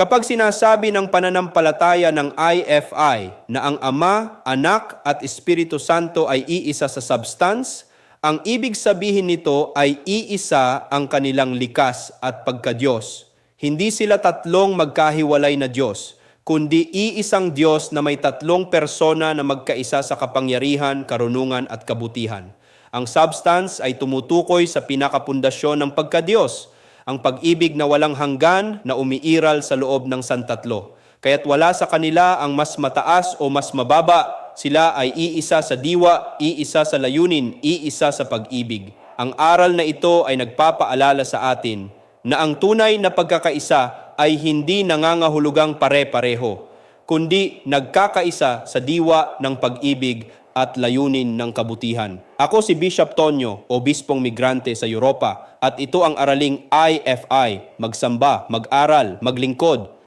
Kapag sinasabi ng pananampalataya ng IFI na ang Ama, Anak at Espiritu Santo ay iisa sa substance, ang ibig sabihin nito ay iisa ang kanilang likas at pagkadiyos. Hindi sila tatlong magkahiwalay na Diyos, kundi iisang Diyos na may tatlong persona na magkaisa sa kapangyarihan, karunungan at kabutihan. Ang substance ay tumutukoy sa pinakapundasyon ng pagkadiyos, ang pag-ibig na walang hanggan na umiiral sa loob ng santatlo. Kaya't wala sa kanila ang mas mataas o mas mababa, sila ay iisa sa diwa, iisa sa layunin, iisa sa pag-ibig. Ang aral na ito ay nagpapaalala sa atin na ang tunay na pagkakaisa ay hindi nangangahulugang pare-pareho, kundi nagkakaisa sa diwa ng pag-ibig at layunin ng kabutihan. Ako si Bishop Tonyo, obispong migrante sa Europa, at ito ang araling IFI, magsamba, mag-aral, maglingkod,